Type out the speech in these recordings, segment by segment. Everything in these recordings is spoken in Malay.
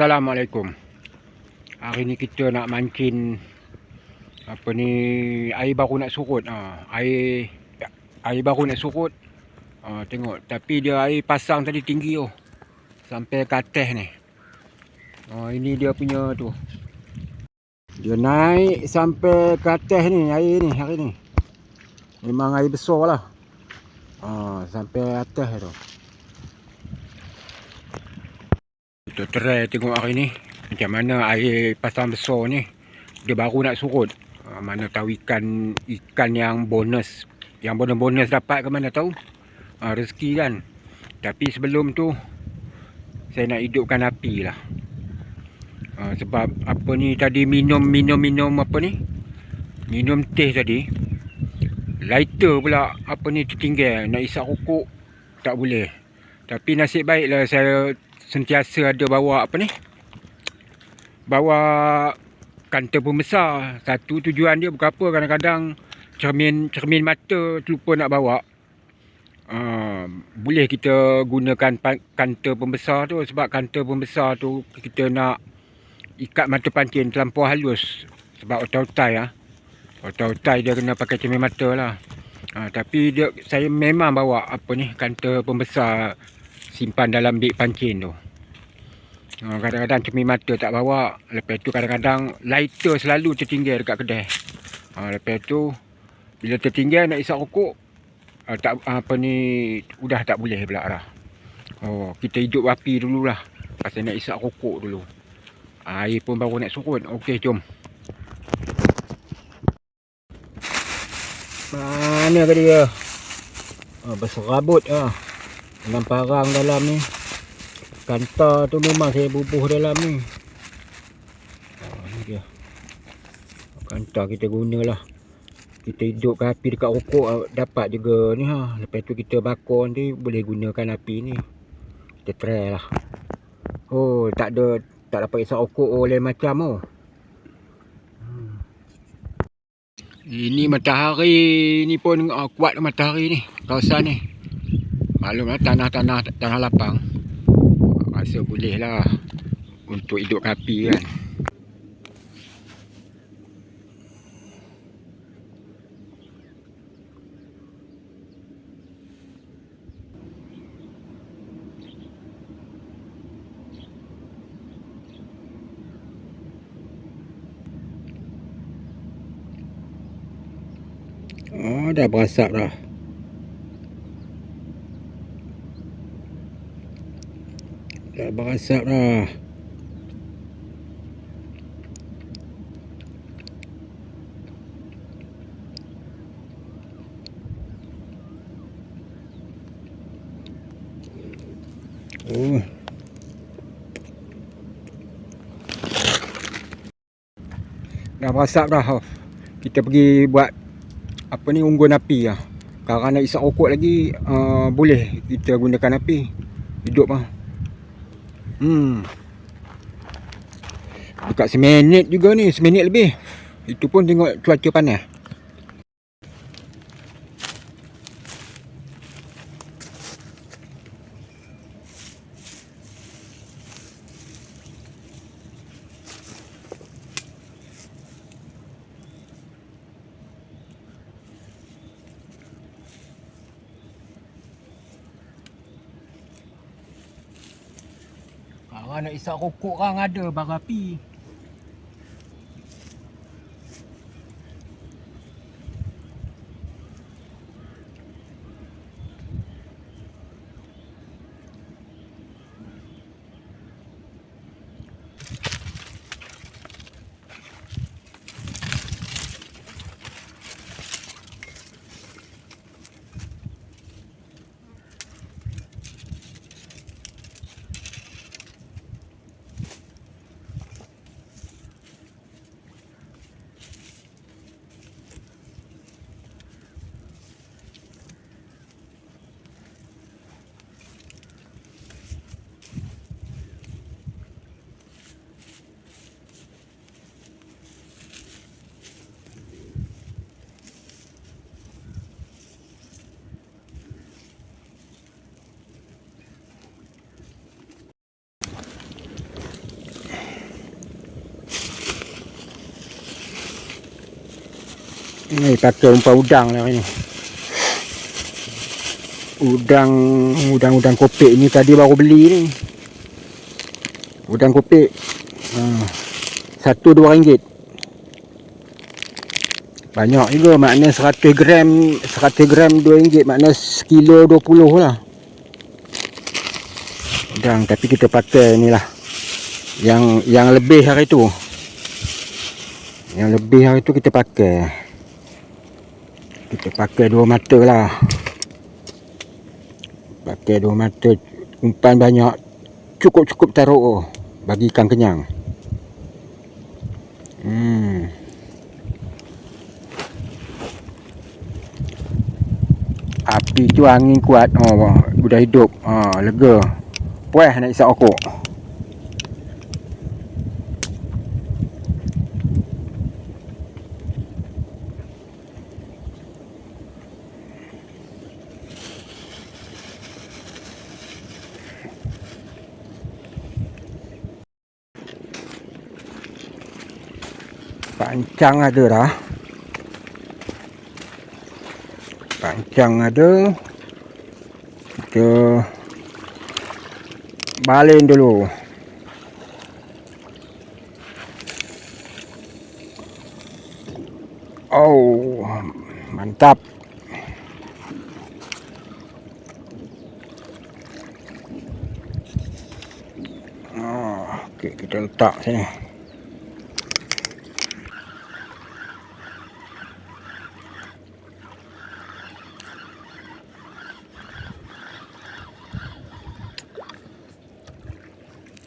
Assalamualaikum. Hari ni kita nak mancing apa ni air baru nak surut. Ha, air air baru nak surut. Ha, tengok tapi dia air pasang tadi tinggi tu. Sampai ke atas ni. Ha, ini dia punya tu. Dia naik sampai ke atas ni air ni hari ni. Memang air besar lah. Ha, sampai atas tu. Kita try tengok hari ni macam mana air pasang besar ni dia baru nak surut. Ha, mana tahu ikan ikan yang bonus yang bonus-bonus dapat ke mana tahu. Ha, rezeki kan. Tapi sebelum tu saya nak hidupkan api lah. Ha, sebab apa ni tadi minum minum minum apa ni? Minum teh tadi. Lighter pula apa ni tertinggal nak isap rokok tak boleh. Tapi nasib baiklah saya sentiasa ada bawa apa ni? Bawa kantor pembesar. Satu tujuan dia bukan apa kadang-kadang cermin cermin mata terlupa nak bawa. Uh, boleh kita gunakan kantor pembesar tu sebab kantor pembesar tu kita nak ikat mata pancing terlampau halus sebab otai-otai ah. Otai-otai dia kena pakai cermin mata lah. Ha, tapi dia saya memang bawa apa ni kantor pembesar simpan dalam beg pancing tu. Ha, kadang-kadang cermin mata tak bawa. Lepas tu kadang-kadang lighter selalu tertinggal dekat kedai. Ha, lepas tu bila tertinggal nak isap rokok ha, tak apa ni udah tak boleh pula dah. Oh, kita hidup api dululah. Pasal nak isap rokok dulu. Air pun baru nak surut. Okey, jom. Mana ke dia? Ah, berserabut ah. Dengan parang dalam ni. Kanta tu memang saya bubuh dalam ni. Ah, ni dia. Kanta kita gunalah. Kita hidup ke api dekat rokok ah, dapat juga ni ha. Lepas tu kita bakar nanti boleh gunakan api ni. Kita try lah. Oh, tak ada tak dapat isap rokok oleh macam oh. Ini matahari ni pun uh, kuat matahari ni kawasan ni. Maklumlah tanah-tanah tanah lapang. Rasa boleh lah untuk hidup api kan. Oh, dah berasak dah. Dah berasak dah. Oh. Dah berasak dah. Kita pergi buat apa ni unggun api lah. Kalau nak isap rokok lagi uh, boleh kita gunakan api. Hidup lah. Hmm. Dekat seminit juga ni, seminit lebih. Itu pun tengok cuaca panas. Kalau nak isap rokok orang ada bara api. Ni pakai umpan udang lah ni. Udang udang-udang kopek ni tadi baru beli ni. Udang kopek. Ha. Satu dua ringgit. Banyak juga makna 100 gram 100 gram 2 ringgit makna sekilo 20 lah. Udang tapi kita pakai ni lah. Yang yang lebih hari tu. Yang lebih hari tu kita pakai. Kita pakai dua mata lah. Pakai dua mata. Umpan banyak. Cukup-cukup taruh. Oh. Bagi ikan kenyang. Hmm. Api tu angin kuat. Oh, udah hidup. Ha, lega. Puas nak isap okok. Pancang ada dah. Pancang ada. Kita balin dulu. Oh, mantap. Oh, okey kita letak sini.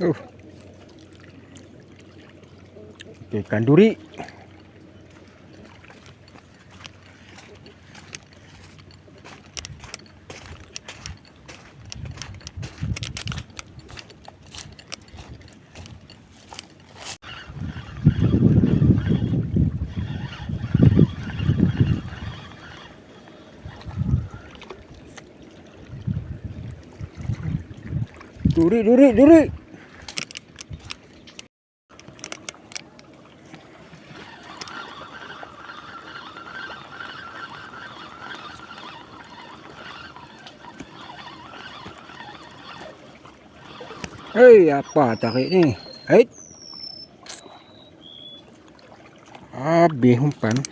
Uh. Okey, ikan duri. Duri, duri, duri. Hei, apa tarik ni? Hei. Habis umpan. Aduh.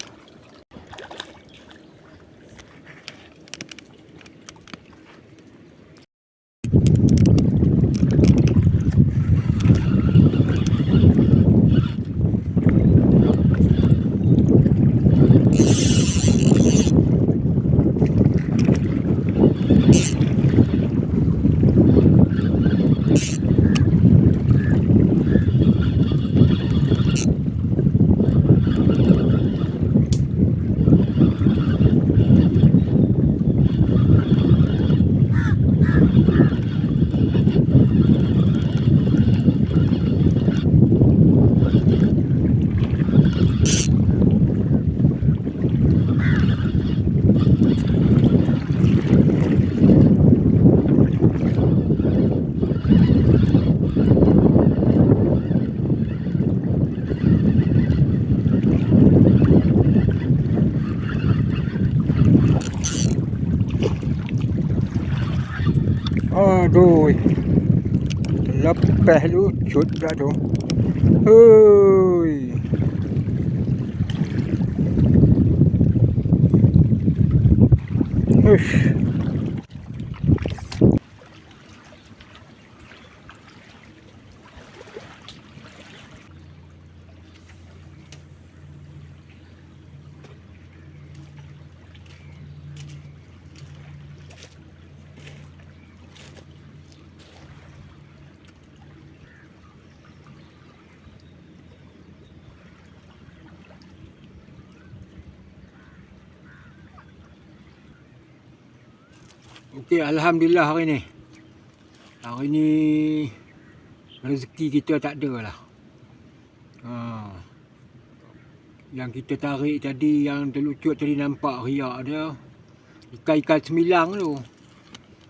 Lepas lucut dah tu. Hoi. Okey, Alhamdulillah hari ni. Hari ni rezeki kita tak ada lah. Ha. Yang kita tarik tadi, yang terlucut tadi nampak riak dia. Ikan-ikan semilang tu.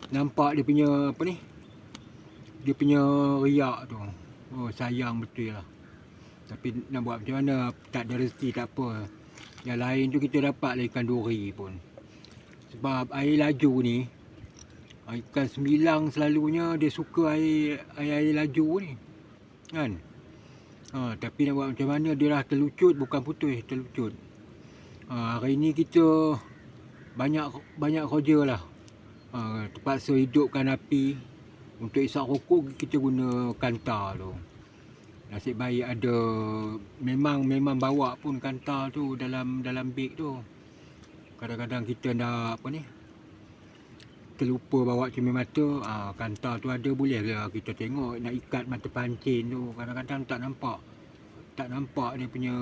Nampak dia punya apa ni? Dia punya riak tu. Oh, sayang betul lah. Tapi nak buat macam mana? Tak ada rezeki tak apa. Yang lain tu kita dapat lah ikan duri pun. Sebab air laju ni, ikan sembilang selalunya dia suka air air, air laju ni. Kan? Ha, tapi nak buat macam mana dia dah terlucut bukan putus terlucut. Ha, hari ni kita banyak banyak kerja lah. Ha, terpaksa hidupkan api untuk isap rokok kita guna kantar tu. Nasib baik ada memang memang bawa pun kantar tu dalam dalam beg tu. Kadang-kadang kita nak apa ni? Terlupa bawa cermin mata, ah kantar tu ada boleh lah kita tengok nak ikat mata pancing tu. Kadang-kadang tak nampak. Tak nampak dia punya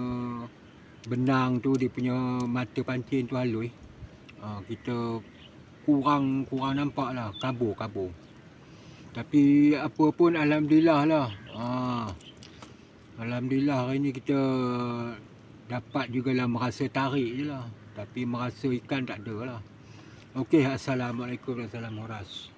benang tu, dia punya mata pancing tu halus. Ah kita kurang kurang nampak lah, kabur kabur. Tapi apa pun alhamdulillah lah. Ah Alhamdulillah hari ni kita dapat jugalah merasa tarik je lah. Tapi merasa ikan tak ada lah. Okey, Assalamualaikum warahmatullahi wabarakatuh.